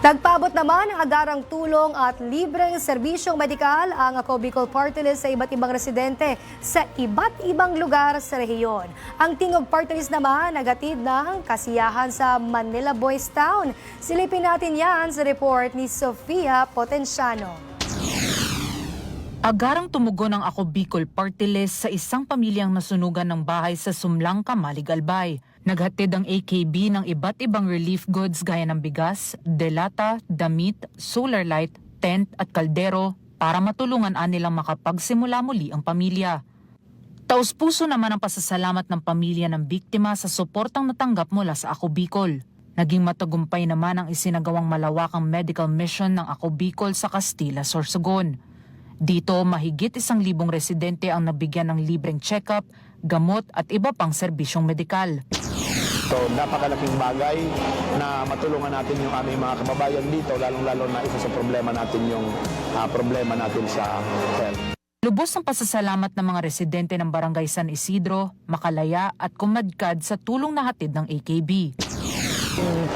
Nagpaabot naman ng agarang tulong at libreng serbisyong medikal ang Ako Bicol Party List sa iba't ibang residente sa iba't ibang lugar sa rehiyon. Ang Tingog Party List naman nagatid ng kasiyahan sa Manila Boys Town. Silipin natin yan sa report ni Sofia Potenciano. Agarang tumugon ang Ako Bicol Party List sa isang pamilyang nasunugan ng bahay sa Sumlang, Kamaligalbay. Naghatid ang AKB ng iba't ibang relief goods gaya ng bigas, delata, damit, solar light, tent at kaldero para matulungan nilang makapagsimula muli ang pamilya. Taus puso naman ang pasasalamat ng pamilya ng biktima sa suportang natanggap mula sa Ako Bicol. Naging matagumpay naman ang isinagawang malawakang medical mission ng Ako Bicol sa Castilla, Sorsogon. Dito, mahigit isang libong residente ang nabigyan ng libreng check-up, gamot at iba pang serbisyong medikal. So napakalaking bagay na matulungan natin yung aming mga kababayan dito, lalong-lalo na isa sa problema natin yung ah, problema natin sa health. Lubos ang pasasalamat ng mga residente ng Barangay San Isidro, Makalaya at Kumadkad sa tulong na hatid ng AKB.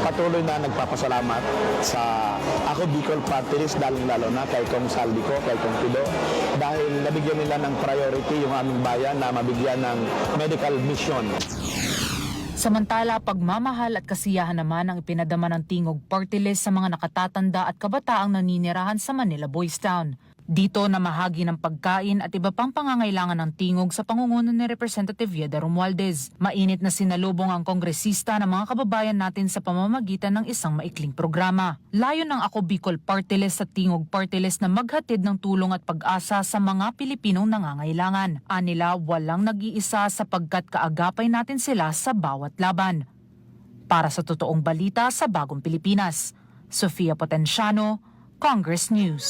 Patuloy na nagpapasalamat sa ako Bicol Party List, lalong-lalo na kay Kong Saldi kay Kong Pido, dahil nabigyan nila ng priority yung aming bayan na mabigyan ng medical mission. Samantala, pagmamahal at kasiyahan naman ang ipinadama ng Tingog Party sa mga nakatatanda at kabataang naninirahan sa Manila Boys Town. Dito na mahagi ng pagkain at iba pang pangangailangan ng tingog sa pangunguna ni Representative Yeda Romualdez. Mainit na sinalubong ang kongresista ng mga kababayan natin sa pamamagitan ng isang maikling programa. Layo ng Ako Bicol Party List sa Tingog Party List na maghatid ng tulong at pag-asa sa mga Pilipinong nangangailangan. Anila walang nag-iisa sapagkat kaagapay natin sila sa bawat laban. Para sa totoong balita sa Bagong Pilipinas, Sofia Potenciano, Congress News.